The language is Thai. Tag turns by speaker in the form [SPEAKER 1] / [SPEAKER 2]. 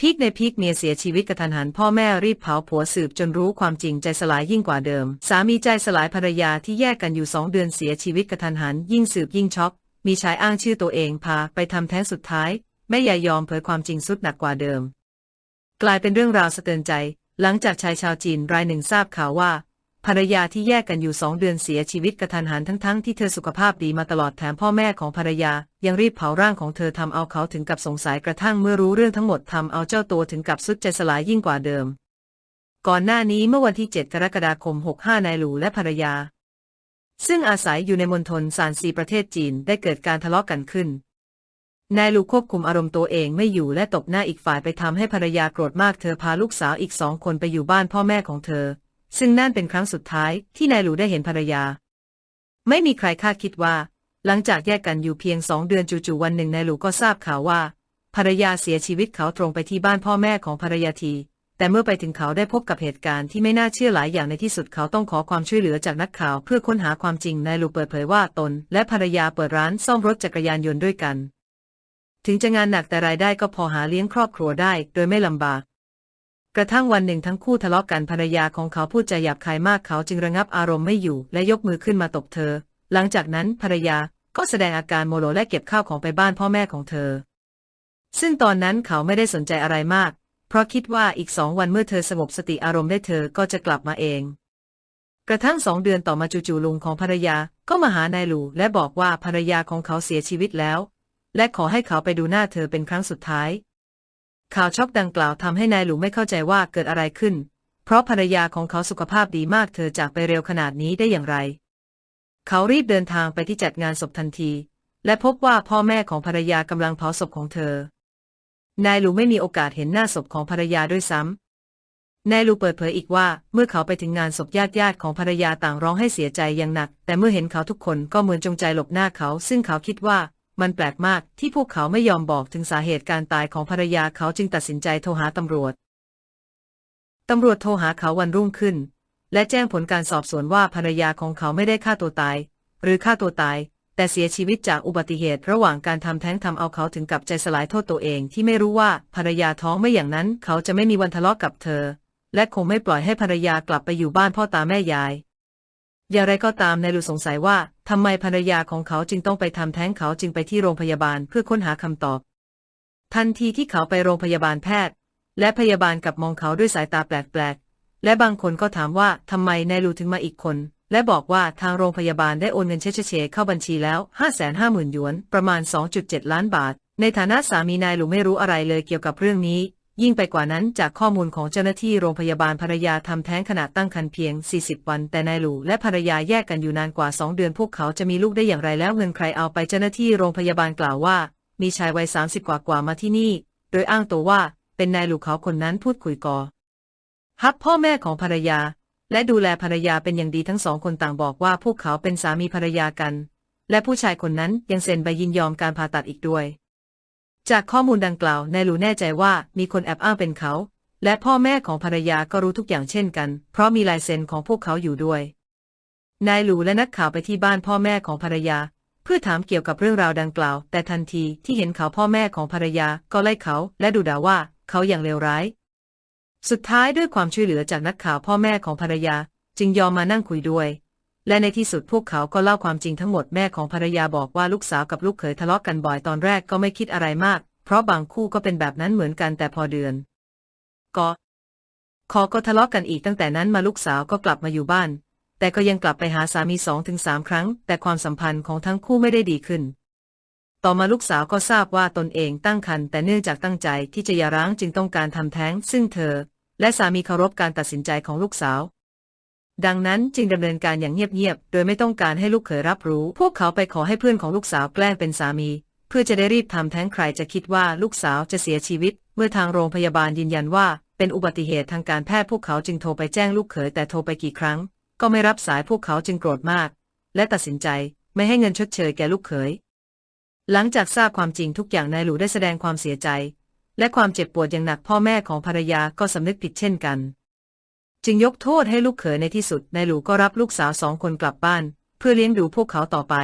[SPEAKER 1] พีกในพีกเมียเสียชีวิตกระทันหันพ่อแม่รีบเผาผัวสืบจนรู้ความจริงใจสลายยิ่งกว่าเดิม สามีใจสลายภรรยาที่แยกกันอยู่สองเดือนเสียชีวิตกระทันหัน ยิ่งสืบยิ่งช็อก มีชายอ้างชื่อตัวเองพาไปทำแท้งสุดท้าย แม่ยายยอมเผยความจริงสุดหนักกว่าเดิม กลายเป็นเรื่องราวสะเทือนใจ หลังจากชายชาวจีนรายหนึ่งทราบข่าวว่า ภรรยาที่แยกกันอยู่สองเดือนเสียชีวิตกระทันหันทั้งๆที่เธอสุขภาพดีมาตลอดแถมพ่อแม่ของภรรยา ยังรีบเผาร่างของเธอทำเอาเขาถึงกับสงสัยกระทั่งเมื่อรู้เรื่องทั้งหมดทำเอาเจ้าตัวถึงกับสุดใจสลายยิ่งกว่าเดิม ก่อนหน้านี้เมื่อวันที่ 7 กรกฎาคม 65 นายหลูและภรรยา ซึ่งอาศัยอยู่ในมณฑลซานซีประเทศจีนได้เกิดการทะเลาะกันขึ้นนายหลูควบคุมอารมณ์ตัวเองไม่อยู่และตบหน้าอีกฝ่ายไปทำให้ภรรยาโกรธมากเธอพาลูกสาวอีกสองคนไปอยู่บ้านพ่อแม่ของเธอ ซึ่งนั่นเป็นครั้งสุดท้ายที่นายหลูได้เห็นภรรยา ไม่มีใครคาดคิดว่า หลังจากแยกกันอยู่เพียงสองเดือนจู่ๆวันหนึ่งนายหลูก็ทราบข่าวว่า ภรรยาเสียชีวิตเขาตรงไปที่บ้านพ่อแม่ของภรรยาทีแต่เมื่อไปถึงเขาได้พบกับเหตุการณ์ที่ไม่น่าเชื่อหลายอย่างในที่สุดเขาต้องขอความช่วยเหลือจากนักข่าวเพื่อค้นหาความจริงนายหลูเปิดเผยว่าตน และภรรยาเปิดร้านซ่อมรถจักรยานยนต์ด้วยกัน ถึงจะงานหนักแต่รายได้ก็พอหาเลี้ยงครอบครัวได้ โดยไม่ลำบาก กระทั่งวันหนึ่งทั้งคู่ทะเลาะกันภรรยาของเขาพูดจาหยาบคายมากเขาจึงระงับอารมณ์ไม่อยู่และยกมือขึ้นมาตบเธอ หลังจากนั้นภรรยาก็แสดงอาการโมโหและเก็บข้าวของไปบ้านพ่อแม่ของเธอ ซึ่งตอนนั้นเขาไม่ได้สนใจอะไรมาก เพราะคิดว่าอีกสองวันเมื่อเธอสงบสติอารมณ์ได้เธอก็จะกลับมาเอง กระทั่งสองเดือนต่อมาจู่ๆลุงของภรรยาก็มาหานายหลูและบอกว่าภรรยาของเขาเสียชีวิตแล้ว และขอให้เขาไปดูหน้าเธอเป็นครั้งสุดท้าย ข่าวช็อกดังกล่าวทำให้นายหลูไม่เข้าใจว่าเกิดอะไรขึ้น เพราะภรรยาของเขาสุขภาพดีมากเธอจากไปเร็วขนาดนี้ได้อย่างไร เขารีบเดินทางไปที่จัดงานศพทันที และพบว่าพ่อแม่ของภรรยากำลังเผาศพของเธอ นายหลูไม่มีโอกาสเห็นหน้าศพของภรรยาด้วยซ้ำนายหลูเปิดเผยอีกว่า เมื่อเขาไปถึงงานศพญาติญาติของภรรยาต่างร้องให้เสียใจอย่างหนัก แต่เมื่อเห็นเขาทุกคนก็เหมือนจงใจหลบหน้าเขา ซึ่งเขาคิดว่า มันแปลกมากที่พวกเขาไม่ยอมบอกถึงสาเหตุการตายของภรรยาเขาจึงตัดสินใจโทรหาตำรวจ ตำรวจโทรหาเขาวันรุ่งขึ้น และแจ้งผลการสอบสวนว่าภรรยาของเขาไม่ได้ฆ่าตัวตาย หรือฆ่าตัวตาย แต่เสียชีวิตจากอุบัติเหตุระหว่างการทำแท้งทำเอาเขาถึงกับใจสลายโทษตัวเองที่ไม่รู้ว่าภรรยาท้องไม่อย่างนั้นเขาจะไม่มีวันทะเลาะกับเธอ และคงไม่ปล่อยให้ภรรยากลับไปอยู่บ้านพ่อตาแม่ยาย อย่างไรก็ตามนายลูสงสัยว่าทำไมภรรยาของเขาจึงต้องไปทำแท้งเขาจึงไปที่โรงพยาบาลเพื่อค้นหาคำตอบ ทันทีที่เขาไปโรงพยาบาลแพทย์ และพยาบาลกับมองเขาด้วยสายตาแปลกๆ และบางคนก็ถามว่าทำไมนายลูถึงมาอีกคน และบอกว่าทางโรงพยาบาลได้โอนเงินเชเชเข้าบัญชีแล้ว 550,000หยวน ประมาณ 2.7 ล้านบาท ในฐานะสามีนายลูไม่รู้อะไรเลยเกี่ยวกับเรื่องนี้ ยิ่งไปกว่านั้นจากข้อมูลของเจ้าหน้าที่โรงพยาบาลภรรยาทำแท้งขณะตั้งครรภ์เพียง 40 วัน แต่นายหลูและภรรยาแยกกันอยู่นานกว่า 2 เดือนพวกเขาจะมีลูกได้อย่างไรแล้วเงินใครเอาไปเจ้าหน้าที่โรงพยาบาลกล่าวว่า มีชายวัย 30 กว่ากว่ามาที่นี่ โดยอ้างตัวว่า เป็นนายหลูเขาคนนั้นพูดคุยกอฮับพ่อแม่ของภรรยา และดูแลภรรยาเป็นอย่างดีทั้งสองคนต่างบอกว่าพวกเขาเป็นสามีภรรยากัน และผู้ชายคนนั้นยังเซ็นใบยินยอมการผ่าตัดอีกด้วย จากข้อมูลดังกล่าวนายหลูแน่ใจว่ามีคนแอบอ้างเป็นเขา และพ่อแม่ของภรรยาก็รู้ทุกอย่างเช่นกัน เพราะมีลายเซ็นของพวกเขาอยู่ด้วย นายหลูและนักข่าวไปที่บ้านพ่อแม่ของภรรยา เพื่อถามเกี่ยวกับเรื่องราวดังกล่าว แต่ทันทีที่เห็นเขาพ่อแม่ของภรรยาก็ไล่เขา และดูด่าว่าเขาอย่างเลวร้าย สุดท้ายด้วยความช่วยเหลือจากนักข่าวพ่อแม่ของภรรยา จึงยอมมานั่งคุยด้วย และในที่สุดพวกเขาก็เล่าความจริงทั้งหมดแม่ของภรรยาบอกว่าลูกสาวกับลูกเขยทะเลาะกันบ่อยตอนแรกก็ไม่คิดอะไรมาก เพราะบางคู่ก็เป็นแบบนั้นเหมือนกันแต่พอเดือนก็ขอก็ทะเลาะกันอีกตั้งแต่นั้นมาลูกสาวก็กลับมาอยู่บ้าน แต่ก็ยังกลับไปหาสามีสองถึงสามครั้ง แต่ความสัมพันธ์ของทั้งคู่ไม่ได้ดีขึ้น ต่อมาลูกสาวก็ทราบว่าตนเองตั้งครรภ์แต่เนื่องจากตั้งใจที่จะหย่าร้างจึงต้องการทำแท้ง ซึ่งเธอ และสามีเคารพการตัดสินใจของลูกสาว ดังนั้นจึงดำเนินการอย่างเงียบๆ โดยไม่ต้องการให้ลูกเขยรับรู้ พวกเขาไปขอให้เพื่อนของลูกสาวแกล้งเป็นสามี เพื่อจะได้รีบทำแท้งใครจะคิดว่าลูกสาวจะเสียชีวิต เมื่อทางโรงพยาบาลยืนยันว่า เป็นอุบัติเหตุทางการแพทย์พวกเขาจึงโทรไปแจ้งลูกเขยแต่โทรไปกี่ครั้ง ก็ไม่รับสายพวกเขาจึงโกรธมาก และตัดสินใจไม่ให้เงินชดเชยแก่ลูกเขย หลังจากทราบความจริงทุกอย่างนายหลูได้แสดงความเสียใจ และความเจ็บปวดอย่างหนักพ่อแม่ของภรรยาก็สำนึกผิดเช่นกัน จึงยกโทษให้ลูกเขยในที่สุดนายหลูก็รับลูกสาวสองคนกลับบ้าน เพื่อเลี้ยงดูพวกเขาต่อไป